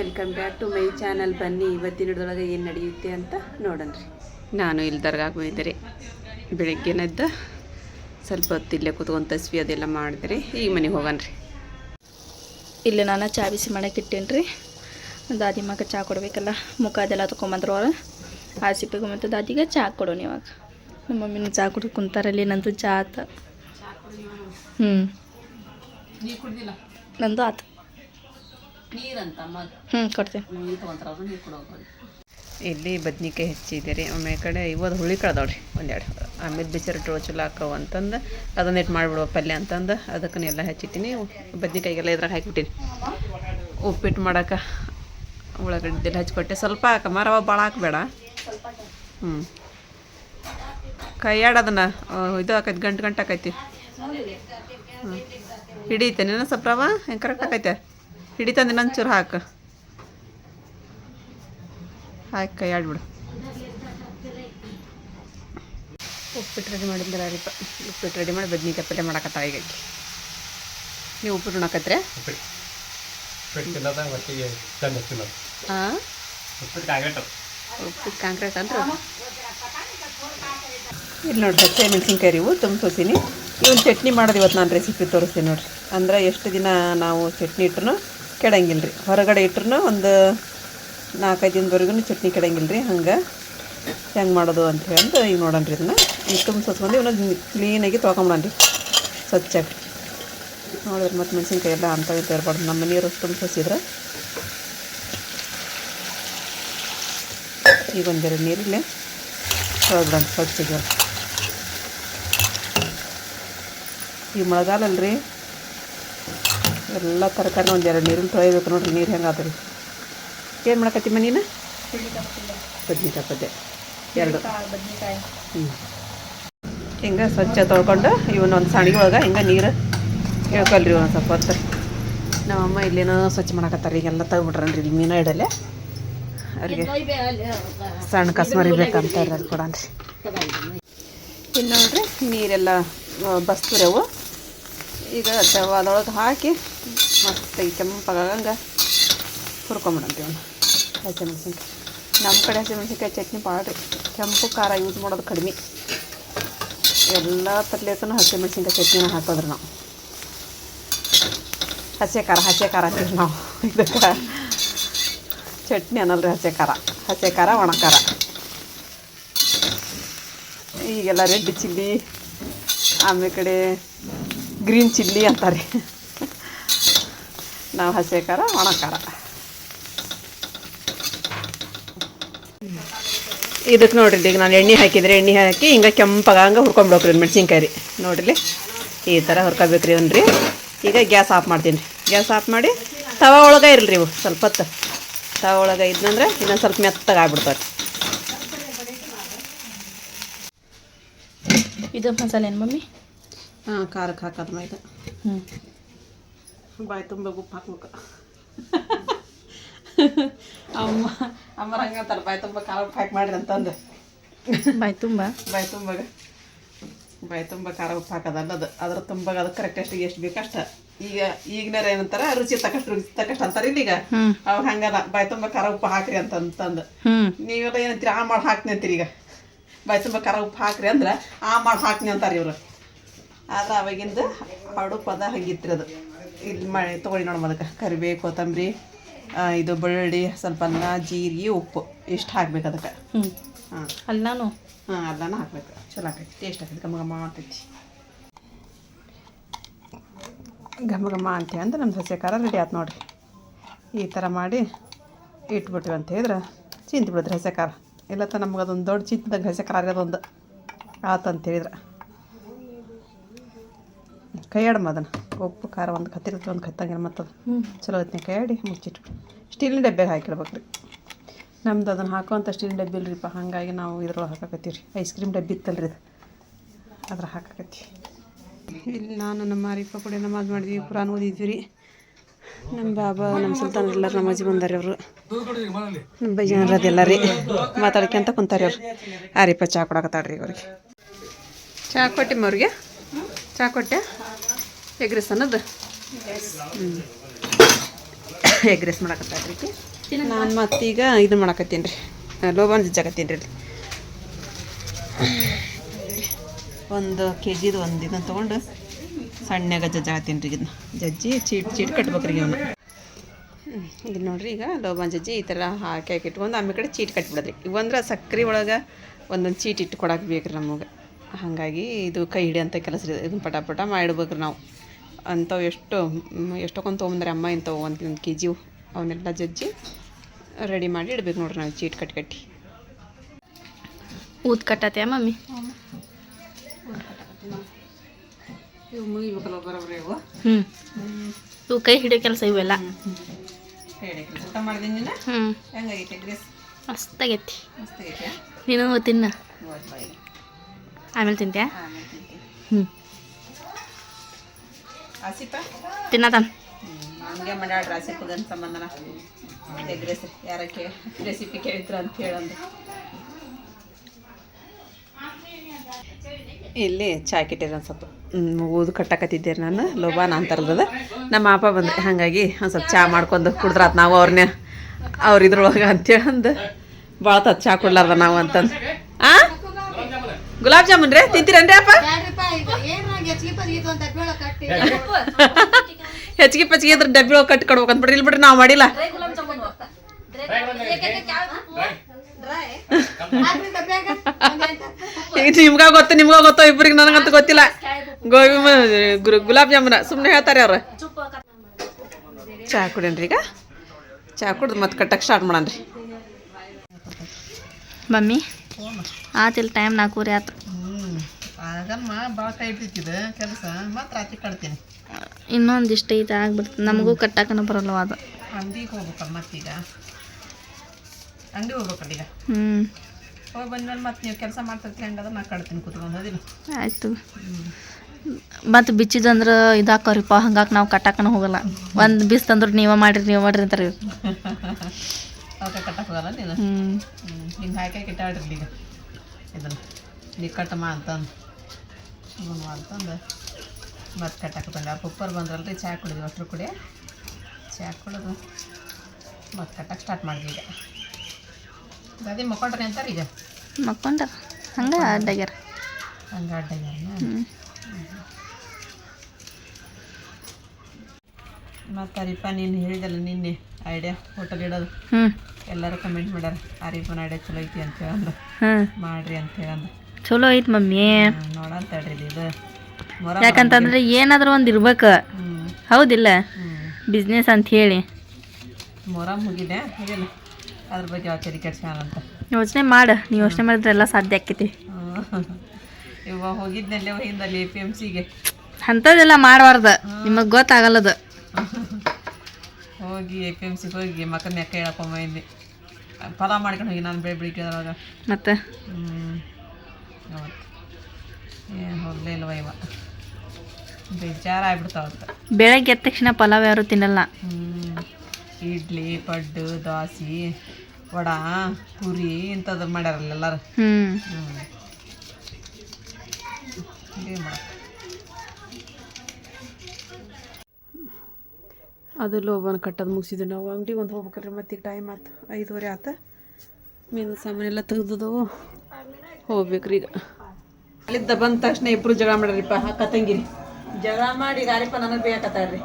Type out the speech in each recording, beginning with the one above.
Welcome back to my channel. ಬನ್ನಿ ಇವತ್ತಿನ ಹಿಡಿದೊಳಗೆ ಏನು ನಡೆಯುತ್ತೆ ಅಂತ ನೋಡೋಣ್ರಿ ನಾನು ಇಲ್ಲಿ ದರ್ಗಾಗೆ ಹೋಗಿದ್ದೆ ಬೆಳಗ್ಗೆನದ್ದು ಸ್ವಲ್ಪ ಹೊತ್ತು ಇಲ್ಲೇ ಕೂತ್ಕೊಂಡು ತಸ್ವಿ ಅದೆಲ್ಲ ಮಾಡಿದ್ರಿ. ಈಗ ಮನೆಗೆ ಹೋಗಣ್ರಿ ಇಲ್ಲಿ ನಾನು ಚಾ ಬಿಸಿ ಮಾಡಕ್ಕೆ ಇಟ್ಟೇನಿ ರೀ. ದಾದಿ ಮಗ ಚಾ ಕೊಡಬೇಕಲ್ಲ ಮುಖ ಅದೆಲ್ಲ ತೊಗೊಂಬಂದ್ರು ಅವ್ರು. ಆ ಸಿಪ್ಪಿಗೆ ಮತ್ತು ದಾದಿಗೆ ಚಾ ಕೊಡೋಣ ಇವಾಗ. ನಮ್ಮ ಮಮ್ಮಿನ ಚಾ ಕುಡಿ ಕುಂತಾರಲ್ಲಿ ನಂದು ಚಾ ಆತ. ಹ್ಞೂ ನಂದು ಆತ. ಹ್ಞೂ ಕೊಡ್ತೇನೆ. ಇಲ್ಲಿ ಬದ್ನಿಕಾಯಿ ಹೆಚ್ಚಿದ್ದೀರಿ. ಆಮೇಲೆ ಕಡೆ ಇವತ್ತು ಹುಳಿ ಕಳ್ದವ್ರಿ ಒಂದೆರಡು. ಆಮೇಲೆ ಬಿಸಿರು ಚಲೋ ಹಾಕವು ಅಂತಂದು ಅದನ್ನ ಇಟ್ಟು ಮಾಡಿಬಿಡುವ ಪಲ್ಯ ಅಂತಂದು ಅದಕ್ಕನ್ನೆಲ್ಲ ಹೆಚ್ಚಿಟ್ಟಿನಿ. ಬದ್ನಿಕಾಯಿಗೆಲ್ಲ ಇದ್ರಾಗ ಹಾಕಿಬಿಟ್ಟಿನಿ. ಉಪ್ಪಿಟ್ಟು ಮಾಡೋಕೆ ಉಳ್ಳಾಗಡ್ಡೆಲ್ಲ ಹಚ್ಕೊಟ್ಟೆ. ಸ್ವಲ್ಪ ಹಾಕ ಮರವ ಭಾಳ ಹಾಕಬೇಡ. ಹ್ಞೂ ಕೈಯಾಡ ಅದನ್ನು ಇದು ಹಾಕೈತಿ ಗಂಟು ಗಂಟು ಹಾಕೈತಿ. ಹ್ಞೂ ಹಿಡಿಯುತ್ತೆ ಸ್ವಲ್ಪ ರವ ಹೆಂಗೆ ಕರೆಕ್ಟ್ ಹಾಕೈತೆ ಹಿಡಿತಂದು ಇನ್ನೊಂದು ಚೂರು ಹಾಕು. ಹಾಕಿ ಕೈ ಆಡ್ಬಿಡು. ಉಪ್ಪಿಟ್ಟು ರೆಡಿ ಮಾಡಿದ್ರೆ ರೀಪ. ಉಪ್ಪಿಟ್ಟು ರೆಡಿ ಮಾಡಿ ಬದ್ನಿಕಾಯಿ ಪಲ್ಯ ಮಾಡಕತ್ತಾವ ಈಗ. ನೀವು ಉಪ್ಪಿಟ್ಟು ಉಣ್ಣಕತ್ರೆ ಹಾಂ ಉಪ್ಪಿಟ್ಟು ಕಾಂಕ್ರೀಟ್ ಅಂದ್ರೆ? ಇಲ್ಲಿ ನೋಡ್ರಿ ಹಚ್ಚೆ ಮೆಣಸಿನ್ಕಾಯಿ ಇವು ತುಂಬಿಸೋತೀನಿ ಇವನ್ ಚಟ್ನಿ ಮಾಡೋದು ಇವತ್ತು ನಾನು ರೆಸಿಪಿ ತೋರಿಸ್ತೀನಿ ನೋಡಿರಿ. ಅಂದ್ರೆ ಎಷ್ಟು ದಿನ ನಾವು ಚಟ್ನಿ ಇಟ್ರು ಕೆಡಂಗಿಲ್ಲ ರೀ ಹೊರಗಡೆ ಇಟ್ರೂ ಒಂದು ನಾಲ್ಕೈದು ದಿನದವರೆಗೂ ಚಟ್ನಿ ಕೆಡಂಗಿಲ್ಲ ರೀ ಹಂಗೆ ಹೆಂಗೆ ಮಾಡೋದು ಅಂತ ಹೇಳಿ ಈಗ ರೀ ಇದನ್ನು. ಈಗ ತುಂಬಿಸೋಸ್ಕೊಂಡು ಇವನ್ನ ಕ್ಲೀನಾಗಿ ತೊಗೊಂಬಿಡೋಣ್ರಿ ಸ್ವಚ್ಛಾಗಿ. ನೋಡಿದ್ರೆ ಮತ್ತು ಮೆಣಸಿನ್ಕಾಯಿ ಎಲ್ಲ ಅಂತ ಇರ್ಬಾರ್ದು. ನಮ್ಮ ನೀರು ತುಂಬಿಸಿದ್ರೆ ಈಗ ಒಂದೆರಡು ನೀರಿಲ್ಲೇ ತೊಳೆದ್ಬಿಡೋಣ ಸ್ವಚ್ಛಗೆ. ಈ ಮಳೆಗಾಲ ಎಲ್ಲ ತರಕಾರಿ ಎರಡು ನೀರಲ್ಲಿ ತೊಳಿಬೇಕು ನೋಡ್ರಿ, ನೀರು ಹೆಂಗೆ ಆದ್ರಿ ಏನು ಮಾಡಕತ್ತಿ ನೀನು ಬದ್ನಿಕಾಯಿ ಪದ್ಯ ಎರಡು. ಹ್ಞೂ ಹಿಂಗೆ ಸ್ವಚ್ಛ ತೊಳ್ಕೊಂಡು ಇವನ್ನ ಒಂದು ಸಣ್ಣಿಗೆ ಒಳಗೆ ಹಿಂಗೆ ನೀರು ಹೇಳ್ಕೊಲ್ರಿ ಒಂದು ಸ್ವಲ್ಪ ಹೊತ್ತು. ನಮ್ಮಮ್ಮ ಇಲ್ಲೇನೋ ಸ್ವಚ್ಛ ಮಾಡಕತ್ತಾರೆ ಈಗೆಲ್ಲ ತೆಗ್ಬಿಟ್ರನ್ರಿ ಇಲ್ಲಿ ಮೀನು ಇಡಲೆ ಅವ್ರಿಗೆ ಸಣ್ಣ ಕಸ್ಮರಿ ಬೇಕಂತ ಇರೋದು ಕೊಡನ್ರಿ ಇಲ್ಲಿ ನೋಡ್ರಿ ನೀರೆಲ್ಲ ಬಸ್ತಿರವು. ಈಗ ಅದೊಳಗೆ ಹಾಕಿ ಮತ್ತೆ ಈ ಕೆಂಪಾಗಂಗೆ ಹುರ್ಕೊಂಬಿಡಂತೀವಿ ಹಸಿಮೆಣ್ಸಿನ್ಕಾಯಿ ನಮ್ಮ ಕಡೆ ಹಸಿಮೆಣ್ಸಿನ್ಕಾಯಿ ಚಟ್ನಿ ಭಾಳ ರೀ ಕೆಂಪು ಖಾರ ಯೂಸ್ ಮಾಡೋದು ಕಡಿಮೆ. ಎಲ್ಲ ಪಲ್ಯಕ್ಕೂ ಹಸಿಮೆಣ್ಸಿನ್ಕಾಯಿ ಚಟ್ನಿನ ಹಾಕೋದ್ರಿ ನಾವು. ಹಸಿ ಖಾರ, ಹಸೆ ಖಾರ ಅಂತೀವಿ ನಾವು. ಇದಕ್ಕೆ ಚಟ್ನಿ ಅನ್ನಲ್ರಿ ಹಸೆ ಖಾರ. ಹಸೆ ಖಾರ, ಒಣ ಖಾರ. ಈಗೆಲ್ಲ ರೆಡ್ ಚಿಲ್ಲಿ, ಆಮೇಲೆ ಕಡೆ ಗ್ರೀನ್ ಚಿಲ್ಲಿ ಅಂತಾರೆ. ನಾವು ಹಸಿ ಖಾರ ಒಣ ಖಾರ ಇದಕ್ಕೆ ನೋಡ್ರಿ ಈಗ ನಾನು ಎಣ್ಣೆ ಹಾಕಿದ್ರೆ ಎಣ್ಣೆ ಹಾಕಿ ಹಿಂಗೆ ಕೆಂಪಗಂಗೆ ಹುರ್ಕೊಂಬಿಡ್ಬೇಕ್ರಿ ಮೆಣಸಿನ್ಕಾಯಿ ರೀ. ನೋಡ್ರಿ ಈ ಥರ ಹುರ್ಕೋಬೇಕ್ರಿ ಒಂದು ರೀ ಈಗ ಗ್ಯಾಸ್ ಆಫ್ ಮಾಡ್ತೀನಿ ರೀ. ಗ್ಯಾಸ್ ಆಫ್ ಮಾಡಿ ತವ ಒಳಗೆ ಇರಲಿ ಇವು ಸ್ವಲ್ಪ ಹೊತ್ತು ತವ ಒಳಗೆ ಇದ್ನಂದ್ರೆ ಇನ್ನೊಂದು ಸ್ವಲ್ಪ ಮೆತ್ತಗೆ ಆಗ್ಬಿಡ್ತಾರೆ ಇದು ಮಸಾಲೆ ಏನು ಮಮ್ಮಿ? ಹಾಂ ಖಾರಕ್ಕೆ ಹಾಕೋದು ಮೈದ. ಹ್ಞೂ ಬಾಯಿ ತುಂಬ ಉಪ್ಪು ಹಾಕ್ಬೇಕು. ಅಮ್ಮ ಅಮ್ಮರ ಹಂಗಂತಾರೆ ಬಾಯಿ ತುಂಬ ಖಾರ ಉಪ್ಪು ಹಾಕಿ ಮಾಡ್ರಿ ಅಂತಂದು. ಬಾಯಿ ತುಂಬ? ಬಾಯಿ ತುಂಬಾಗ ಬಾಯಿ ತುಂಬ ಖಾರ ಉಪ್ಪು ಹಾಕೋದಲ್ಲ ಅದು ಅದ್ರ ತುಂಬಾಗ ಅದು ಕರೆಕ್ಟ್ ಅಷ್ಟಿಗೆ ಎಷ್ಟು ಬೇಕು ಅಷ್ಟ ಈಗ ಈಗಿನಾರ ಏನಂತಾರ ರುಚಿ ತಕಷ್ಟು ರುಚಿ ತಕಷ್ಟು ಅಂತಾರೆ ಇಲ್ಲಿ ಈಗ. ಅವಾಗ ಹಂಗಲ್ಲ ಬಾಯಿ ತುಂಬ ಖಾರ ಉಪ್ಪು ಹಾಕ್ರಿ ಅಂತ ಅಂತಂದು. ನೀವೆಲ್ಲ ಏನಂತೀರಿ ಆ ಮಾಡಿ ಹಾಕ್ನಿ ಅಂತೀರಿ ಈಗ. ಬಾಯಿ ತುಂಬ ಖಾರ ಉಪ್ಪು ಹಾಕ್ರಿ ಅಂದ್ರೆ ಆ ಮಾಡಿ ಹಾಕ್ನಿ ಅಂತಾರೆ ಇವರು. ಆದ್ರೆ ಅವಾಗಿಂದ ಹಾಡು ಪದ ಹಂಗಿತ್ರಿ ಅದು. ಇಲ್ಲಿ ಮಾಡಿ ತೊಗೊಳ್ಳಿ ನೋಡಮ್ಮ ಅದಕ್ಕೆ. ಕರಿಬೇವು ಕೊತ್ತಂಬರಿ ಇದು ಬೆಳ್ಳುಳ್ಳಿ ಸ್ವಲ್ಪ ಅನ್ನ ಜೀರಿಗೆ ಉಪ್ಪು. ಇಷ್ಟು ಹಾಕ್ಬೇಕು ಅದಕ್ಕೆ. ಹ್ಞೂ ಹಾಂ. ಅಲ್ಲನೂ? ಹಾಂ ಅಲ್ಲನೂ ಹಾಕ್ಬೇಕು. ಚಲೋ ಆಕೈತಿ. ಟೇಸ್ಟ್ ಆಗ್ತೈತಿ ಗಮ ಘಮ ಆಗ್ತೈತಿ ಘಮ ಘಮ ಅಂತ ಅಂದ್ರೆ ನಮ್ಮ ಸಸ್ಯ ಖಾರ ರೆಡಿ ಆಯ್ತು ನೋಡಿರಿ. ಈ ಥರ ಮಾಡಿ ಇಟ್ಬಿಟ್ವಿ ಅಂತ ಹೇಳಿದ್ರೆ ಚಿಂತ ಬಿಡುತ್ತೆ ಹಸೆ ಖಾರ ಇಲ್ಲ ತ ನಮ್ಗೆ ಅದೊಂದು ದೊಡ್ಡ ಚಿಂತದಾಗ ಹಸೆ ಖಾರ ಅದೊಂದು ಆತಂತ ಅಂತ ಹೇಳಿದ್ರೆ. ಆಡಮ್ಮ ಅದನ್ನು. ಉಪ್ಪು ಖಾರ ಒಂದು ಕತ್ತಿರುತ್ತೆ ಒಂದು ಕತ್ತಂಗಿಲ್ಲ ಮತ್ತದು ಹ್ಞೂ ಚಲೋ ಹೊತ್ತಿನ ಕೈಯಾಡಿ ಮುಚ್ಚಿಟ್ಬಿಡಿ. ಸ್ಟೀಲಿನ ಡಬ್ಬೆಗೆ ಹಾಕಿಡ್ಬೇಕು ರೀ. ನಮ್ದು ಅದನ್ನು ಹಾಕುವಂಥ ಸ್ಟೀಲಿನ ಡಬ್ಬಿ ಇಲ್ರಿಪ್ಪ ಹಾಗಾಗಿ ನಾವು ಇದ್ರೊಳಗೆ ಹಾಕಾಕತ್ತೀವಿ ರೀ ಐಸ್ ಕ್ರೀಮ್ ಡಬ್ಬಿ ಇತ್ತಲ್ರಿ ಅದು. ಅದ್ರ ಹಾಕಾಕತ್ತೀವಿ. ಇಲ್ಲಿ ನಾನು ನಮ್ಮ ಅರಿಪ್ಪ ಕೂಡ ನಮಾಜ್ ಮಾಡಿದ್ವಿ ಕುರಾನ್ ಓದಿದ್ವಿ ರೀ. ನಮ್ಮ ಬಾಬಾ ನಮ್ಮ ಸುಲ್ತಾನ್ ಎಲ್ಲರೂ ನಮಾಜ್ ಬಂದಾರೆ ಅವರು. ನಮ್ಮ ಬೈಜಾನ್ರ ಅದೆಲ್ಲ ರೀ. ಮಾತಾಡ್ಕೊಂತ ಕುಂತಾರೆ ಅವ್ರು ಅರಿಪ್ಪ ಚಾ ಕೊಡಕತ್ತಾಡ್ರಿ ಅವ್ರಿಗೆ ಚಾ ಕೊಟ್ಟಿಮ್ಮ ಅವ್ರಿಗೆ? ಚಾ ಕೊಟ್ಟೆ? ಎಗ್ರೆಸ್ ಅನ್ನೋದು? ಹ್ಞೂ ಎಗ್ ರೈಸ್ ರೀ ನಾನು ನಾನು ಮತ್ತೀಗ ಇದು ಮಾಡಕತ್ತೀನಿ ರೀ ಲೋಬಾನ್ ಜಜ್ಜಾಕತ್ತೀನಿ ರೀ ಒಂದು ಕೆ ಜಿದು ಒಂದು ಇದನ್ನು ತೊಗೊಂಡು ಸಣ್ಣಗೆ ಜಜ್ಜಾಕತ್ತೀನಿ ರೀ ಇದನ್ನ. ಜಜ್ಜಿ ಚೀಟ್ ಚೀಟ್ ಕಟ್ಬೇಕ್ರಿ ಇವನು. ಇದು ನೋಡ್ರಿ ಈಗ ಲೋಬಾನ್ ಜಜ್ಜಿ ಈ ಥರ ಹಾಕಿ ಹಾಕಿ ಇಟ್ಕೊಂಡು ಆಮೇಲೆ ಕಡೆ ಚೀಟ್ ಕಟ್ಬಿಡೋದ್ರಿ. ಇವಂದ್ರೆ ಸಕ್ರೆ ಒಳಗೆ ಒಂದೊಂದು ಚೀಟ್ ಇಟ್ಟು ಕೊಡಕ್ಕೆ ರೀ ನಮಗೆ. ಹಾಗಾಗಿ ಇದು ಕೈ ಹಿಡಿಯಂಥ ಕೆಲಸ ರೀ ಇದನ್ನ ಪಟ ಪಟ ಮಾಡಿಡ್ಬೇಕ್ರಿ ನಾವು. ಅಂಥವು ಎಷ್ಟು ಎಷ್ಟೊಕ್ಕೊಂದು ತೊಗೊಂಬಂದ್ರೆ ಅಮ್ಮ ಇಂಥವು ಒಂದು ಒಂದು ಕೆ ಜಿ ಅವನ್ನೆಲ್ಲ ಜಜ್ಜಿ ರೆಡಿ ಮಾಡಿ ಇಡ್ಬೇಕು ನೋಡ್ರಿ ನಾವು ಚೀಟ್ ಕಟ್ಟಿ ಕಟ್ಟಿ. ಊದ್ ಕಟ್ಟತ್ತೆ ಮಮ್ಮಿ? ಇವು ಕೈ ಹಿಡಿಯೋ ಕೆಲಸ ಇವೆಲ್ಲ. ಮಸ್ತಾಗೈತಿ. ನೀನು ತಿನ್ನ. ಆಮೇಲೆ ತಿಂತ್ಯಾ? ಹ್ಞೂ ತಿನ್ನತಾನ ಹಂಗೆ ಮಾಡ್ಯಾಳ್ರಿ ಆಸಿಪಗನ್ ಸಂಬಂಧನ. ಎಗ್ ಯಾರ ಯಾರಕ್ಕೆ ರೆಸಿಪಿ ಕೇಳಿದ್ರು ಅಂತ ಹೇಳಂದು ಇಲ್ಲಿ ಚಾಯ್ ಕಿಟ್ಟಿದ್ರೆ ಒಂದು ಸ್ವಲ್ಪ. ಊದು ಕಟ್ಟಕತ್ತಿದ್ದೆ ನಾನು ಲೋಬಾನ ಅಂತಾರಲ್ರದ ನಮ್ಮ ಅಪ್ಪ ಬಂದ್ರೆ ಹಾಗಾಗಿ ಒಂದು ಸ್ವಲ್ಪ ಚಾ ಮಾಡ್ಕೊಂಡು ಕುಡ್ದ್ರಾತ್ ನಾವು ಅವ್ರನ್ನೇ ಅವ್ರ ಇದ್ರೊಳಗೆ ಅಂತೇಳಂದು ಭಾಳ ತತ್ ಚಾ ಕೊಡ್ಲಾರ್ದ ನಾವು ಅಂತಂದು ಆ? ಗುಲಾಬ್ ಜಾಮೂನ್ ರೀ ತಿಂತೀರೇನ್ರಿ ಅಪ್ಪ? ಹೆಚ್ಚಿಗೆ ಪಚ್ಚಿಗೆ ಇದ್ರ ಡಬ್ಬಿ ಒಳಗೆ ಕಟ್ಟಿ ಕೊಡ್ಬೇಕು ಅಂದ್ಬಿಡ್ರಿ ಇಲ್ಲಿ ಬಿಡ್ರಿ ನಾವು ಮಾಡಿಲ್ಲ. ಈಗ ನಿಮ್ಗ ಗೊತ್ತು ನಿಮ್ಗ ಗೊತ್ತೋ ಇಬ್ರಿಗೆ ನನಗಂತೂ ಗೊತ್ತಿಲ್ಲ. ಗೋಬಿ ಗುಲಾಬ್ ಜಾಮೂನ. ಸುಮ್ಮನೆ ಹೇಳ್ತಾರೆ ಅವ್ರು. ಚಹಾ ಕುಡಿಯನ್ರಿ ಈಗ? ಚಹಾ ಕುಡ್ದು ಮತ್ತೆ ಕಟ್ಟಕ್ಕೆ ಸ್ಟಾರ್ಟ್ ಮಾಡಣ್ರಿ ಮಮ್ಮಿ ಆತಿಲ್ಲ ಟೈಮ್ ನಾಲ್ಕೂರಿ ಆತು ಆಗಮ್ಮ ಭಾಳ ಕೈ ಬಿಟ್ಟಿದ್ದು ಕೆಲಸ. ಮತ್ತೆ ರಾತ್ರಿ ಕಟ್ತೀನಿ. ಇನ್ನೊಂದಿಷ್ಟು ಇದು ಆಗ್ಬಿಡ್ತು ನಮಗೂ ಕಟ್ಟಾಕನ ಬರಲ್ಲ ಅದು. ಅಂಗಡಿಗೆ ಹೋಗ್ಬೇಕಲ್ಲ ಮತ್ತೀಗ ಅಂಗಡಿ ಹೋಗ್ಬೇಕಲ್ಲ ಈಗ? ಹ್ಞೂ ಹೋಗಿ ಬಂದ್ಮೇಲೆ ಮತ್ತೆ ನೀವು ಕೆಲಸ ಮಾಡ್ತಿರ್ತೀರಿ ಹಂಗಾದ್ರೆ ನಾ ಕಟ್ತೀನಿ ಕೂತ್ಕೊಂಡು ಅದಿಲ್ಲ ಆಯಿತು. ಮತ್ತು ಬಿಚ್ಚಿದಂದ್ರೆ ಇದಾಕವ್ರಿಪ್ಪ ಹಂಗಾಗಿ ನಾವು ಕಟ್ಟಾಕನ ಹೋಗಲ್ಲ. ಒಂದು ಬಿಸ್ ತಂದ್ರೆ ನೀವೇ ಮಾಡಿರಿ ನೀವು ಮಾಡಿರಿ ಅಂತಾರೆ ಇವ್ರು. ಅದಕ್ಕೆ ಕಟ್ಟಕ್ಕೆ ಹೋಗಲ್ಲ ನೀನು? ಹ್ಞೂ ಹಿಂಗೆ ಹಾಕಿ ಕಿಟ್ಟಾಡ್ರಿ ಈಗ. ಇದನ್ನು. ನೀ ಕಟ್ಟಮ್ಮ ಅಂತಂದು ಹ್ಞೂ ಅಂತಂದು ಮತ್ತೆ ಕಟ್ಟಕ್ಕೆ ಬಂದೆ ಅವ್ರ ಕುಕ್ಕರ್ ಬಂದ್ರಲ್ರಿ ಚಹಾ ಕುಡಿದ್ವಿ ಅಷ್ಟ್ರು ಕುಡಿ. ಚಹಾ ಕುಡಿದು ಮತ್ತೆ ಕಟ್ಟಕ್ಕೆ ಸ್ಟಾರ್ಟ್ ಮಾಡಿದ್ವಿ ಈಗ. ಅದೇ ಮಕ್ಕೊಂಡ್ರಿ ಅಂತಾರೆ ಈಗ? ಮಕ್ಕೊಂಡ ಹಂಗೆ ಅಡ್ಡಾಗ್ಯಾರ ಹಂಗೆ ಅಡ್ಡಾಗ್ಯಾರ ಮತ್ತು ಅರಿಪ ನೀನು ಹೇಳಿದಲ್ಲ ನಿನ್ನೆ ಐಡಿಯಾ ಹೋಟೆಲ್ ಇಡೋದು. ಎಲ್ಲರೂ ಕಮೆಂಟ್ ಮಾಡ್ಯಾರ ಅರಿಪನ ಐಡಿಯಾ ಚಲೋ ಐತಿ ಅಂತ ಹೇಳಂದು. ಮಾಡ್ರಿ ಅಂತ ಹೇಳಂದು. ಚಲೋ ಐತಿ ಮಮ್ಮಿ. ನೋಡಂತ ಹೇಳ್ರಿ ಇದು. ಮೊರ ಯಾಕಂತಂದ್ರೆ ಏನಾದ್ರೂ ಒಂದು ಇರ್ಬೇಕು. ಹೌದಿಲ್ಲ? ಬಿಸ್ನೆಸ್ ಅಂತ ಹೇಳಿ. ಮೊರ ಮುಗಿದೆ. ಹಾಗೆಲ್ಲ ಅದ್ರ ಬಗ್ಗೆ ಯಾವ ತಲೆ ಕೆಡ್ಸ್ಕೊಳಂತ ಯೋಚನೆ ಮಾಡು. ನೀವು ಯೋಚನೆ ಮಾಡಿದ್ರೆ ಎಲ್ಲ ಸಾಧ್ಯ ಆಕೈತಿ. ಅಂತದೆಲ್ಲ ಹೋಗಿದ್ನಲ್ಲೇ ಹಿಂದಲ್ಲಿ ಪಿ ಎಂ ಸಿಗೆ ಅಂಥದ್ದೆಲ್ಲ ಮಾಡಬಾರ್ದು. ನಿಮಗೆ ಗೊತ್ತಾಗಲ್ಲದು. ಹೋಗಿ ಎ ಪಿ ಎಂ ಸಿಗೆ ಹೋಗಿ ಮಕ್ಕಳ ಮೆಕ್ಕ ಮೈಂದಿ ಫಲ ಮಾಡ್ಕೊಂಡು ಹೋಗಿ ನಾನು ಬೆಳಿ ಬೆಳಿಗ್ಗೆ ಅದ್ರೊಳಗೆ ಮತ್ತು? ಹ್ಞೂ ಏನು ಹೋಗಲೇ ಇಲ್ವ ಇವ. ಬೇಜಾರು ಬೆಳಗ್ಗೆ ಎದ್ದ ತಕ್ಷಣ ಪಲಾವ್ ಯಾರು ತಿನ್ನಲ್ಲ. ಹ್ಞೂ ಇಡ್ಲಿ ಪಡ್ಡು ದೋಸೆ ವಡ ಪುರಿ ಇಂಥದ್ದು ಮಾಡ್ಯಾರಲ್ಲ ಎಲ್ಲರೂ. ಹ್ಞೂ ಏನು ಅದು ಲೋಬನ್ ಕಟ್ಟೋದು ಮುಗಿಸಿದ್ವಿ ನಾವು. ಅಂಗಡಿಗೆ ಒಂದು ಹೋಗ್ಬೇಕ್ರಿ ಮತ್ತೆ ಟೈಮ್ ಆಯ್ತು ಐದುವರೆ ಆತ. ಮೀನು ಸಾಮಾನೆಲ್ಲ ತೆಗ್ದದವು. ಹೋಗ್ಬೇಕ್ರಿ ಈಗ. ಅಲ್ಲಿದ್ದ ಬಂದ ತಕ್ಷಣ ಇಬ್ರು ಜಗಳ ಮಾಡ್ರಿಪ್ಪ ಅಕ್ಕ ತಂಗಿರಿ ಜಗಳ ಮಾಡಿ ಗಾರಿಪ್ಪ ನನಗೆ ಬೇಕತ್ತಾರ್ರಿ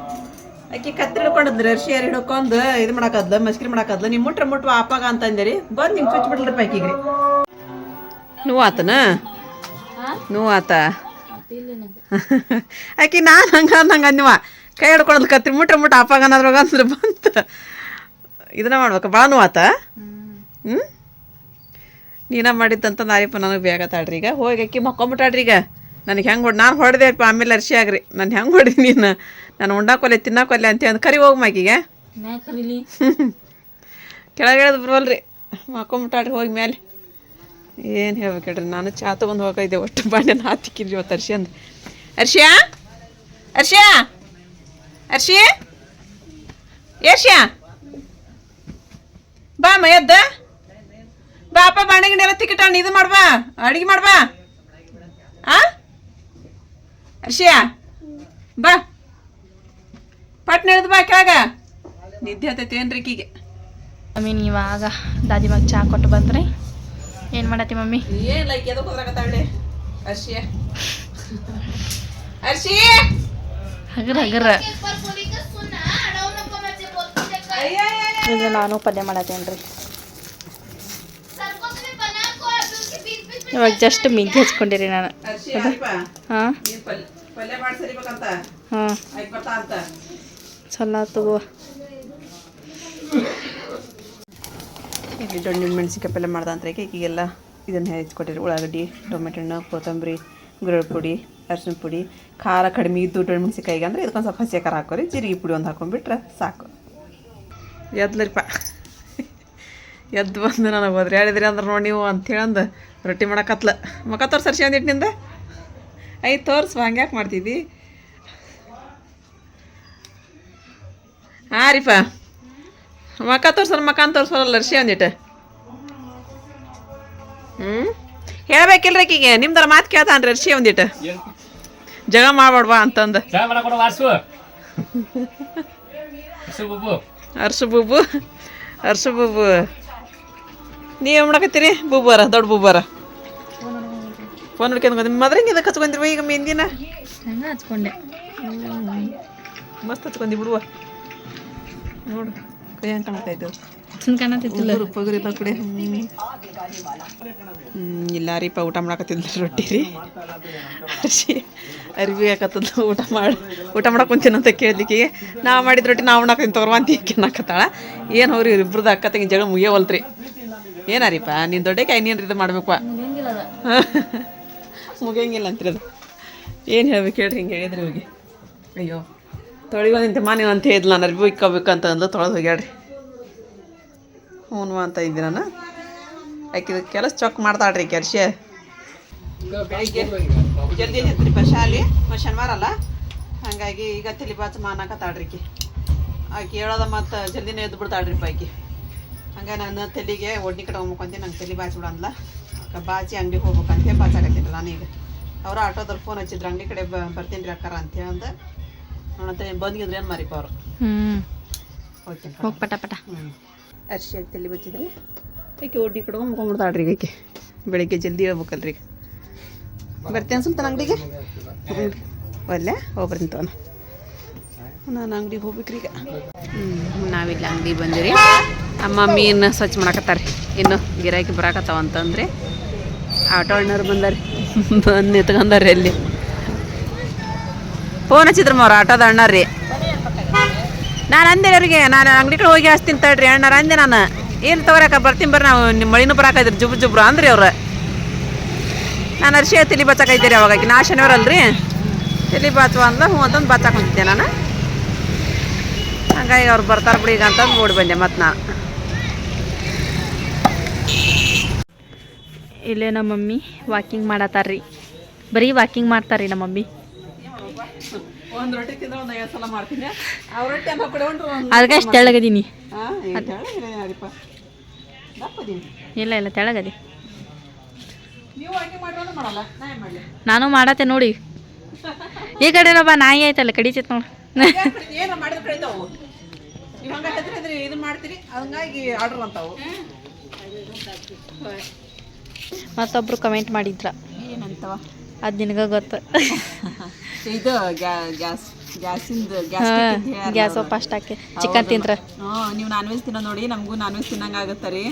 ಆಕಿ ಕತ್ತಿ ಹಿಡ್ಕೊಂಡದ್ರಿ ಅರ್ಶಿ ಹಿಡ್ಕೊಂಡು ಇದು ಮಾಡಾಕದ್ಲ ಮಸ್ಕಿರಿ ಮಾಡಾಕದ್ಲ ನಿಮ್ಮ ಮುಟ್ರ ಮುಟ್ವ ಅಪ್ಪಾಗ ಅಂತಂದಿರಿ ಬಂದು ನಿಮ್ಗೆ ಚುಚ್ಚಿ ಆಕಿಗ್ರಿ. ನೋವು ಆತನ? ನೋವು ಆತ? ಆಕಿ ನಾನು ಹಂಗ ಹಂಗೆ ನೀವ ಕೈ ಹಿಡ್ಕೊಳದ್ ಕತ್ತಿ ಮುಟ್ರ ಮುಟ್ಟ ಅಪ್ಪಾಗ ಅನ್ನೋದ್ರಾಗ ಅಂದ್ರೆ ಬಂತ. ಇದನ್ನ ಮಾಡ್ಬೇಕು ಭಾಳ ನೋವು ಆತ? ಹ್ಞೂ ನೀನ ಮಾಡಿದ್ದಂತ ನಾರಿಪ್ಪ ನನಗೆ ಬೇಗತ್ತಾಳ್ರಿ ಈಗ. ಹೋಗಿ ಅಕ್ಕಿ ಮಕ್ಕೊಂಬಿಟ್ಟಾಡ್ರಿ ಈಗ. ನನಗೆ ಹೆಂಗೆ ಹೊಡ್ ನಾನು ಹೊಡೆದೆ ಆಮೇಲೆ ಅರ್ಶಿ ಆಗ್ರಿ. ನಾನು ಹೆಂಗೆ ಹೊಡಿ ನೀನು? ನಾನು ಉಂಡಾಕೊಲೆ ತಿನ್ನಾಕೊಲೆ ಅಂತ ಅಂದು ಕರಿ ಹೋಗಿ ಮಾಕಿಗೆ ಕೆಳಗೆ ಇಳಿದು ಬರೋಲ್ರಿ. ಮಕ್ಕೊಂಬಿಟ್ಟಾಡ್ರಿ ಹೋಗಿ ಮೇಲೆ ಏನು ಹೇಳ್ಬೇಕು ಹೇಳ್ರಿ ನಾನು ಚಾ ತೊಗೊಂಡು ಹೋಗಿದ್ದೆ ಒಟ್ಟು ಬಾಂಡೆನ ಹಾತಿಕ್ಕಿದ್ರಿ ಇವತ್ತು ಅರ್ಶಿ ಅಂದ್ರೆ ಅರ್ಶಿಯಾ? ಅರ್ಶಿಯಾ? ಅರ್ಶಿ? ಏರ್ಶಿಯಾ ಬಾ ಮಯ್ಯದ್ದ ಬಾಪ ಬಾಂಡೆ ಗಿಂಡೆ ಎಲ್ಲ ತಿಕ್ಕಿಟ್ಟಾಣ ಇದು ಮಾಡ್ಬಾ ಅಡಿಗೆ ಮಾಡ್ಬಾ. ಆ? ಅರ್ಷಿಯ ಬಾ. ಪಟ್ನ ಹಿಡಿದು ಬಾ ಕೆಳಗ. ನಿದ್ದೆ ಹತ್ತೈತಿ ಏನ್ರಿ ಈಕಿಗೆ ಮಮ್ಮಿ ಇವಾಗ ದಾದಿ ಮಗ ಚಾ ಕೊಟ್ಟು ಬಂದ್ರಿ. ಏನು ಮಾಡತ್ತಿ ಮಮ್ಮಿ? ಏನ್ ಲೈಕ್ ಎದಕ್ಕೆ ಹೋದ್ರಾಗತ್ತಾಳೆ ಅರ್ಶಿಯ ಅರ್ಶಿ ಹಗರ ಹಗರ. ಈಗ ನಾನು ಪಲ್ಯ ಮಾಡತ್ತೇನೆ ಇವಾಗ ಜಸ್ಟ್ ಮಿಗ್ಗಿ ಹಚ್ಕೊಂಡಿರಿ ನಾನು. ಹಾಂ? ಹಾಂ. ಅಂತ? ಚಲೋ ತಗೋ. ಇಲ್ಲಿ ದೊಣ್ಣೆ ಮೆಣಸಿನ್ಕಾಯಿ ಪಲ್ಯ ಮಾಡ್ದ ಅಂತ ಈಗೆಲ್ಲ ಇದನ್ನು ಹೆಚ್ಚಿಕೊಟ್ಟಿರಿ ಉಳ್ಳಾಗಡ್ಡಿ ಟೊಮೆಟೊ ಹಣ್ಣು ಕೊತ್ತಂಬರಿ ಗುರಳ್ ಪುಡಿ ಅರಿಶಿನ ಪುಡಿ ಖಾರ ಕಡಿಮೆ ಇದ್ದು ದೊಣ್ಣೆ ಮೆಣಸಿನ್ಕಾಯಿಗೆ ಅಂದ್ರೆ ಇದಕ್ಕೊಂದು ಸ್ವಲ್ಪ ಹಸಿ ಖಾರ ಹಾಕೋರಿ ಜೀರಿಗೆ ಪುಡಿ ಒಂದು ಹಾಕೊಂಡ್ಬಿಟ್ರೆ ಸಾಕು. ಎದ್ಲರಿಪ್ಪ. ಎದ್ದು ಬಂದು ನನಗೆ ಹೋದ್ರೆ ಹೇಳಿದ್ರಿ ಅಂದ್ರೆ ನೋಡಿ ನೀವು ಅಂತೇಳಂದು ರೊಟ್ಟಿ ಮಾಡಕತ್ಲ. ಅರ್ಶಿ ತೋರ್ಸರ್ಸಿ ಒಂದಿಟ್ಟಿನಿಂದ ಐ ತೋರ್ಸು ಹಂಗ್ಯಾಕೆ ಮಾಡ್ತಿದ್ದಿ? ಹಾಂ ರೀಪ ಮಕ ತೋರ್ಸಲ್ಲ ಮಕ ಅಂತ ತೋರ್ಸಲ್ಲ ಅರ್ಶಿ ಒಂದಿಟ್ಟು ಹ್ಞೂ ಹೇಳ್ಬೇಕಿಲ್ರಿ ಆಕಿಗೆ ನಿಮ್ದರ ಮಾತು ಕೇಳ್ತಾನ್ರಿ ಅರ್ಶಿ ಒಂದಿಟ್ಟು ಜಗ ಮಾಡ್ಬೇಡ್ವಾ ಅಂತಂದು. ಅರ್ಶು ಬೂಬು. ಅರ್ಶು ಬೂಬು. ನೀವು ಮಾಡಕತ್ತೀರಿ? ಬೂಬಾರ ದೊಡ್ಡ ಬೂಬಾರ ಫೋನ್ ಹಿಡ್ಕೊಂಡು ನಿಮ್ಮ ಮದ್ರಂಗೆ ಇದಕ್ಕೆ ಹಚ್ಕೊಂಡ್ರಿ ಈಗ ಮೆಹಂದಿನ? ಹಂಗೆ ಹಚ್ಕೊಂಡೆ. ಮಸ್ತ್ ಹಚ್ಕೊಂಡಿ ಬಿಡುವ. ನೋಡು ಕೈ ಹಂಗೆ ಕಾಣತ್ತೈತು ಪಗುರಿ ಹ್ಞೂ ಇಲ್ಲ ರೀಪ ಊಟ ಮಾಡಕತ್ತಿದ್ಲ ರೊಟ್ಟಿ ರೀ. ಅರ್ಶಿ ಅರ್ವಿ ಹಾಕತ್ತದ ಊಟ ಮಾಡಿ ಊಟ ಮಾಡಕ್ಕೆ ಕುಂತೀನಿ ಅಂತ ಕೇಳಲಿಕ್ಕೆ. ನಾ ಮಾಡಿದ ರೊಟ್ಟಿ ನಾವು ಉಣ್ಣಾಕತ್ತೀನಿ ತಗೋರ್ವ ಅಂತ ಈಕೆ ನಾಕತ್ತಾಳ ಏನು ಅವ್ರಿ ಇಬ್ರದ್ದು ಅಕ್ಕ ತಂಗಿ ಜಗಳ ಮುಗಿಯವಲ್ತ್ರಿ. ಏನಾರಿಪ್ಪ ನೀನು ದೊಡ್ಡಕ್ಕೆ ಇನ್ನೇನು ಇದು ಮಾಡ್ಬೇಕು ಮುಗಿಯಂಗಿಲ್ಲ ಅಂತೀರಿ ಅದು. ಏನು ಹೇಳ್ಬೇಕು ಹೇಳ್ರಿ ಹಿಂಗೆ ಹೇಳಿದ್ರಿ ಹೋಗಿ. ಅಯ್ಯೋ ತೊಳಿಗೋದಿಂತೆ ಮನೆ ಅಂತ ಹೇಳಿದ್ಲ ನಾನು ಅರ್ಬಿ ಇಕ್ಕೋಬೇಕು ಅಂತ ಅಂದು ತೊಳೆದು ಹೋಗ್ಯಾಡ್ರಿ ಹ್ಞೂ ಅಂತ ಇದ್ದೀನಿ ನಾನು. ಆಕಿದ ಕೆಲಸ ಚೊಕ್ ಮಾಡ್ತಾಳ್ರಿ ಕೆರ್ಶೆ ಬೆಳಿಗ್ಗೆ ಜಲ್ದಿ ಎದ್ರಿಪ್ಪ ಶಾಲಿ ಶನಿವಾರ ಅಲ್ಲ? ಹಾಗಾಗಿ ಈಗ ತಲೆ ಬಾಚ್ ಮಾನಕತ್ತಾಳ್ರಿ ಆಕಿ. ಆಕಿ ಹೇಳೋದ ಮತ್ತು ಜಲ್ದಿನೇ ಎದ್ದು ಬಿಡ್ತಾಳ್ರಿಪ್ಪ ಆಕೆ. ಹಂಗೆ ನಾನು ತಲೆಗೆ ಒಡ್ನಿ ಕಡೆ ಹೋಗ್ಬೇಕಂತ ನಂಗೆ ತಲೆ ಬಾಚಿ ಬಿಡಂದ್ಲ ಅಕ್ಕ ಬಾಚಿ ಅಂಗಡಿಗೆ ಹೋಗ್ಬೇಕಂತ ನಾನು ನಾನೀಗ ಅವ್ರು ಆಟೋದಲ್ಲಿ ಫೋನ್ ಹಚ್ಚಿದ್ರು ಅಂಗಡಿ ಕಡೆ ಬ ಬರ್ತೀನಿ ರೀ ಅಕ್ಕಾರ ಅಂತ ಹೇಳಂದ ನೋಡಂತ ಬಂದಿದ್ರೆ ಏನು ಮಾರಿಕ ಅವರು. ಹ್ಞೂ ಹೋಗ್ತೀನಿ ಹೋಗಿ ಪಟ ಪಟ. ಅರ್ಶಿ ತಲೆ ಬಚ್ಚಿದ್ರೆ? ಆಕೆ ಒಡ್ಡಿ ಕಡೆ ಮುಕೊಂಬಿಡ್ತಾಳ್ರಿ ಈಗ ಆಕೆ ಬೆಳಿಗ್ಗೆ ಜಲ್ದಿ ಹೇಳ್ಬೇಕಲ್ರಿ ಈಗ. ಬರ್ತೇನೆ ಸುಲ್ತಾನ ಅಂಗಡಿಗೆ? ಹ್ಞೂ ಒಲ್ಲೆ? ಹೋಗ್ಬರ್ತೀನಿ ತೋನ ನಾನು ಅಂಗಡಿಗೆ ಹೋಗ್ಬೇಕ್ರಿ ಈಗ. ಹ್ಞೂ ನಾವಿಲ್ಲ ಅಂಗಡಿ ಬಂದಿರಿ ಅಮ್ಮ ಮೀನು ಸ್ವಚ್ಛ ರೀ ಇನ್ನು ಗಿರಾಕಿ ಬರಾಕತ್ತಾವ ಅಂತಂದ್ರೆ. ಆಟೋ ಅಣ್ಣರು ಬಂದಾರೆ. ಬಂದು ನಿತ್ಕೊಂಡಾರಿ ಅಲ್ಲಿ. ಫೋನ್ ಹಚ್ಚಿದ್ರು ಅವ್ರು, ಆಟೋದ ಅಣ್ಣ ರೀ ನಾನು ಅಂದೆ ಅವ್ರಿಗೆ, ನಾನು ಅಂಗಡಿ ಕಡೆ ಹೋಗಿ ಹಚ್ತೀನಿ ತಡ್ರಿ ಅಣ್ಣರ ಅಂದೆ ನಾನು. ಏನು ತಗೋರಕ್ಕ ಬರ್ತೀನಿ ಬರ್ರಿ ನಾವು ನಿಮ್ಮ ಮಳಿನೂ ಬರಾಕಿದ್ರು ಜುಬ್ ಜುಬ್ರು ಅಂದ್ರಿ ಅವ್ರು. ನಾನು ಅರ್ಶಿ ತಲೆ ಬಚ್ಚಾಕೈತೀರಿ ಅವಾಗ, ಆಕಿ ನಾ ಶನಿವಾರ ಅಲ್ರಿ. ತಲೆ ಬಾಚುವ ಅಂದ ಹ್ಞೂ ಅಂತಂದು ಬಚ್ಚಾಕೊಂತಿದ್ದೆ ನಾನು. ಹಂಗಾಗಿ ಅವ್ರು ಬರ್ತಾರೆ ಬಿಡಿ ಈಗ ಅಂತಂದು ಓಡಿ ಬಂದೆ ಮತ್ತು ನಾನು ಇಲ್ಲೇ ನಮ್ಮ ಮಮ್ಮಿ ವಾಕಿಂಗ್ ಮಾಡತ್ತಾರ್ರಿ. ಬರೀ ವಾಕಿಂಗ್ ಮಾಡ್ತಾರ್ರಿ ನಮ್ಮ ಮಮ್ಮಿ. ಒಂದು ರೊಟ್ಟಿ ತಿಂದ್ರೆ ಒಂದು ಐವತ್ತು ಮಾಡ್ತೀನಿ. ಅವ್ರ ರೊಟ್ಟಿ ಅಂತ ಕಡೆ ಹೊಂಟ್ರು ಅದಕ್ಕೆ ಅಷ್ಟು ತೆಳಗದೀನಿ ಇಲ್ಲ ಇಲ್ಲ ತೆಳಗದಿ ನಾನು ಮಾಡತ್ತೆ ನೋಡಿ. ಈ ಕಡೆ ಬಾ ನಾಯಿ ಆಯ್ತಲ್ಲ ಕಡಿತೈತೆ ನೋಡಿ ಮಾಡ್ತೀರಿ ಹಂಗಾಗಿ ಆರ್ಡರ್ ಅಂತಾವು. ಮತ್ತೊಬ್ರು ಕಮೆಂಟ್ ಮಾಡಿದ್ರ. ಏನಂತವ? ಅದು ನಿನಗೆ ಗೊತ್ತು. ಇದು ಗ್ಯಾಸ್ ಗ್ಯಾಸಿಂದ ಗ್ಯಾಸ್ ಫಸ್ಟ್ ಹಾಕಿ. ಚಿಕನ್ ತಿಂದ್ರ? ಹಾಂ ನೀವು ನಾನ್ ವೆಜ್ ತಿನ್ನೋ ನೋಡಿ ನಮಗೂ ನಾನ್ ವೆಜ್ ತಿನ್ನಂಗ ಆಗುತ್ತೆ ರೀ.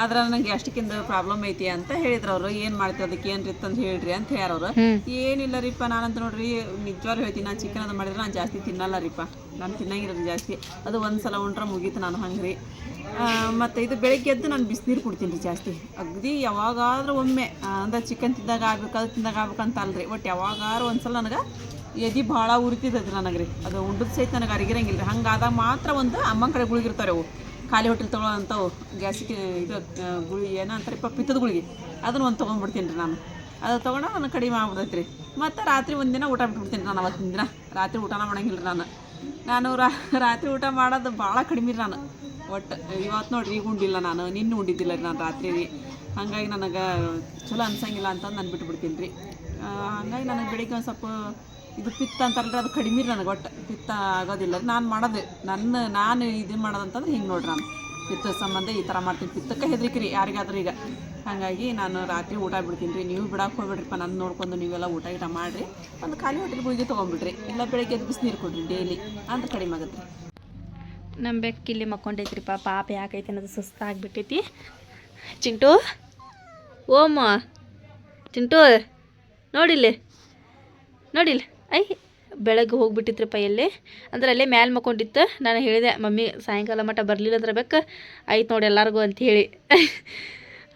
ಆದ್ರೆ ನನಗೆ ಗ್ಯಾಸ್ಟಿಕ್ಕಿಂದ ಪ್ರಾಬ್ಲಮ್ ಐತಿ ಅಂತ ಹೇಳಿದ್ರು ಅವರು. ಏನು ಮಾಡ್ತೀವಿ ಅದಕ್ಕೆ? ಏನು ರೀ ಅಂತ ಹೇಳ್ರಿ ಅಂತ ಹೇಳ್ಯಾರವ್ರು. ಏನಿಲ್ಲ ರೀಪ್ಪ ನಾನಂತ ನೋಡ್ರಿ ನಿಜವಾಗ್ಲೂ ಹೇಳ್ತೀನಿ ನಾನು ಚಿಕನ್ ಅದು ಮಾಡಿದ್ರೆ ನಾನು ಜಾಸ್ತಿ ತಿನ್ನಲ್ಲ ರೀಪ್ಪ. ನಾನು ತಿನ್ನಂಗಿಲ್ಲ ಜಾಸ್ತಿ. ಅದು ಒಂದ್ಸಲ ಸಲ ಉಂಟ್ರೆ ಮುಗೀತು ನಾನು ಹಂಗ್ರಿ. ಮತ್ತು ಇದು ಬೆಳಗ್ಗೆ ಎದ್ದು ನಾನು ಬಿಸಿನೀರು ಕುಡ್ತೀನಿ ರೀ ಜಾಸ್ತಿ. ಅಗದಿ ಯಾವಾಗಾದ್ರೂ ಒಮ್ಮೆ ಅಂದ್ರೆ ಚಿಕನ್ ತಿಂದಾಗ ಆಗ್ಬೇಕು, ಅದು ತಿಂದಾಗ ಆಗ್ಬೇಕಂತ ಅಲ್ರಿ. ಒಟ್ಟು ಯಾವಾಗಾರು ಒಂದ್ಸಲ ನನಗೆ ಎದಿ ಭಾಳ ಉರಿತಿದ್ದೈತಿ ನನಗೆ ರೀ ಅದು ಉಂಡದ ಸಹಿತ ನನಗೆ ಅರಿಗಿರಂಗಿಲ್ಲ ರೀ ಹಂಗಾದಾಗ ಮಾತ್ರ ಒಂದು ಅಮ್ಮನ ಕಡೆ ಗುಳಿಗಿರ್ತಾರೆ ಅವು. ಖಾಲಿ ಹೋಟೆಲ್ ತೊಗೊಳ್ಳೋ ಅಂಥವು ಗ್ಯಾಸಿಗೆ ಇದು ಗುಳಿ ಏನೋ ಅಂತಾರಪ್ಪ ಪಿತ್ತದ ಗುಳಿಗೆ. ಅದನ್ನು ಒಂದು ತೊಗೊಂಡ್ಬಿಡ್ತೀನಿ ರೀ ನಾನು. ಅದು ತೊಗೊಂಡು ನನಗೆ ಕಡಿಮೆ ಆಗ್ಬಿಡ್ತೈತೆ ರೀ ಮತ್ತು ರಾತ್ರಿ ಒಂದಿನ ಊಟ ಬಿಟ್ಬಿಡ್ತೀನಿ ನಾನು ಅವತ್ತಿನ ದಿನ. ರಾತ್ರಿ ಊಟನ ಮಾಡಂಗಿಲ್ಲ ನಾನು. ನಾನು ರಾತ್ರಿ ಊಟ ಮಾಡೋದು ಭಾಳ ಕಡಿಮೆ ರೀ ನಾನು. ಒಟ್ಟು ಇವತ್ತು ನೋಡ್ರಿ, ಈಗ ಉಂಡಿಲ್ಲ ನಾನು, ನಿನ್ನೆ ಉಂಡಿದ್ದಿಲ್ಲ ರೀ ನಾನು ರಾತ್ರಿ. ಹಂಗಾಗಿ ನನಗೆ ಚಲೋ ಅನ್ಸಂಗಿಲ್ಲ ಅಂತ ನಾನು ಬಿಟ್ಬಿಡ್ತೀನಿ ರೀ ಹಂಗಾಗಿ ನನಗೆ ಬೆಳಿಗ್ಗೆ ಒಂದು ಸ್ವಲ್ಪ ಇದು ಪಿತ್ತ ಅಂತಾರಲ್ರಿ ಅದು ಕಡಿಮೆ ನನಗೆ ಒಟ್ಟು. ಪಿತ್ತ ಆಗೋದಿಲ್ಲ. ನಾನು ಮಾಡೋದು. ನನ್ನ, ನಾನು ಇದು ಮಾಡೋದಂತಂದ್ರೆ ಹಿಂಗೆ ನೋಡ್ರಿ ನಾನು. ಪಿತ್ತ ಸಂಬಂಧ ಈ ಥರ ಮಾಡ್ತೀನಿ. ಪಿತ್ತಕ್ಕೆ ಹೆದರಿಕೆ ರೀ ಯಾರಿಗಾದ್ರೂ ಈಗ. ಹಾಗಾಗಿ ನಾನು ರಾತ್ರಿ ಊಟ ಬಿಡ್ತೀನಿ ರೀ ನೀವು ಬಿಡಕ್ಕೆ ಹೋಗ್ಬೇಡ್ರಿಪ್ಪ, ನಾನು ನೋಡ್ಕೊಂಡು ನೀವೆಲ್ಲ ಊಟ ಗೀಟ ಮಾಡಿರಿ. ಒಂದು ಖಾಲಿ ಹೊಟ್ಟೆಲಿ ಗುಳಿಗೆ ತೊಗೊಂಬಿಡ್ರಿ. ಇಲ್ಲ ಬೆಳಗ್ಗೆ ಎದ್ದು ಬಿಸಿ ನೀರು ಕೊಡ್ರಿ ಡೈಲಿ. ಅಂದ್ರೆ ಕಡಿಮೆ ಆಗುತ್ತೆ. ನಮ್ಮ ಬೆಕ್ಕ ಇಲ್ಲಿ ಮಕ್ಕೊಂಡೈತ್ರಿ ಪಾಪ ಪಾಪ ಯಾಕೈತೆ ಅನ್ನೋದು ಸುಸ್ತಾಗ್ಬಿಟ್ಟೈತಿ. ಚಿಂಟು, ಓಮ, ಚಿಂಟು, ನೋಡಿಲ್ಲಿ ನೋಡಿಲ್ಲ ಐ, ಬೆಳಗ್ಗೆ ಹೋಗ್ಬಿಟ್ಟಿದ್ರಪ್ಪ ಎಲ್ಲಿ? ಅಂದ್ರೆ ಅಲ್ಲೇ ಮ್ಯಾಲೆ ಮಕ್ಕೊಂಡಿತ್ತು. ನಾನು ಹೇಳಿದೆ, ಮಮ್ಮಿ, ಸಾಯಂಕಾಲ ಮಟ್ಟ ಬರಲಿಲ್ಲ ಅಂದ್ರೆ ಬೇಕು ಆಯ್ತು ನೋಡಿ ಎಲ್ಲರಿಗೂ ಅಂತ ಹೇಳಿ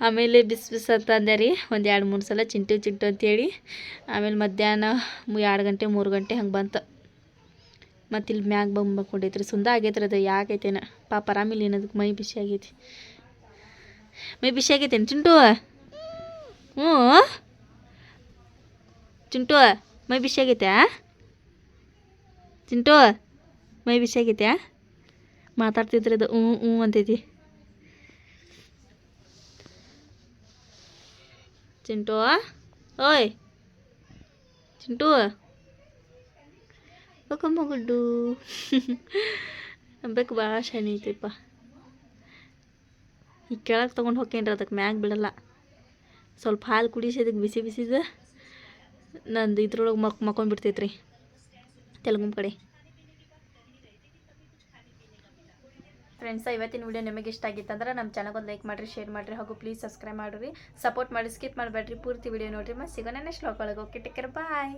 ಆಮೇಲೆ ಬಿಸಿ ಬಿಸಿ ಅಂತ ಅಂದೆ ರೀ, ಒಂದು ಎರಡು ಮೂರು ಸಲ ಚಿಂಟು ಚಿಂಟು ಅಂತೇಳಿ. ಆಮೇಲೆ ಮಧ್ಯಾಹ್ನ ಎರಡು ಗಂಟೆ, ಮೂರು ಗಂಟೆ ಹಂಗೆ ಬಂತು. ಮತ್ತು ಇಲ್ಲಿ ಮ್ಯಾಗ ಬಂಬ ಕೊಂಡೈತ್ರಿ. ಸುಂದ ಆಗೈತ್ರಿ ಅದು ಯಾಕೈತೇನ ಪಾಪ ಆರಾಮಿಲ್ಲ ಏನದಕ್ಕೆ ಮೈ ಬಿಸಿ ಆಗೈತಿ. ಮೈ ಬಿಸಿ ಆಗೈತೇನು ಚಿಂಟು? ಹ್ಞೂ? ಚಿಂಟು, ಮೈ ಬಿಸಿ ಆಗೈತೆ ಚಿಂಟು, ಮೈ ಬಿಸಿ ಆಗೈತೆ ಮಾತಾಡ್ತಿದ್ರಿ ಅದು, ಹ್ಞೂ ಹ್ಞೂ ಅಂತೈತಿ. ಚಿಂಟು, ಓಯ್, ಚಿಂಟು. ಮಗುಡ್ಡು ಬೇಕು ಭಾಳ ಶನಿ ಐತಿಪ್ಪ ಈಗ ಕೆಳಗೆ ತೊಗೊಂಡು ಹೋಗ್ಕೇನ್ರಿ ಅದಕ್ಕೆ ಮ್ಯಾಗ ಬಿಡಲ್ಲ. ಸ್ವಲ್ಪ ಹಾಲು ಕುಡಿಸಿ ಅದಕ್ಕೆ ಬಿಸಿ ಬಿಸಿದ ನಂದು ಇದ್ರೊಳಗೆ ಮಕ್ ಮಕ್ಕೊಂಡ್ಬಿಡ್ತೈತ್ರಿ ತೆಲುಗು ಕಡೆ. ಫ್ರೆಂಡ್ಸ ಇವತ್ತಿನ ವಿಡಿಯೋ ನಿಮಗೆ ಇಷ್ಟ ಆಗಿತ್ತಂದ್ರೆ ನಮ್ಮ ಚಾನಲ್ ಒಂದು ಲೈಕ್ ಮಾಡಿರಿ ಶೇರ್ ಮಾಡಿರಿ ಹಾಗೂ ಪ್ಲೀಸ್ ಸಬ್ಸ್ಕ್ರೈಬ್ ಮಾಡಿರಿ. ಸಪೋರ್ಟ್ ಮಾಡಿ ಸ್ಕಿಪ್ ಮಾಡಬೇಡ್ರಿ. ಪೂರ್ತಿ ವಿಡಿಯೋ ನೋಡಿರಿ ಮತ್ತು ಸಿಗೋಣ ನೆಕ್ಸ್ಟ್ ಒಳಗೆ. ಓಕೆ ಟೇಕ್ ಬಾಯ್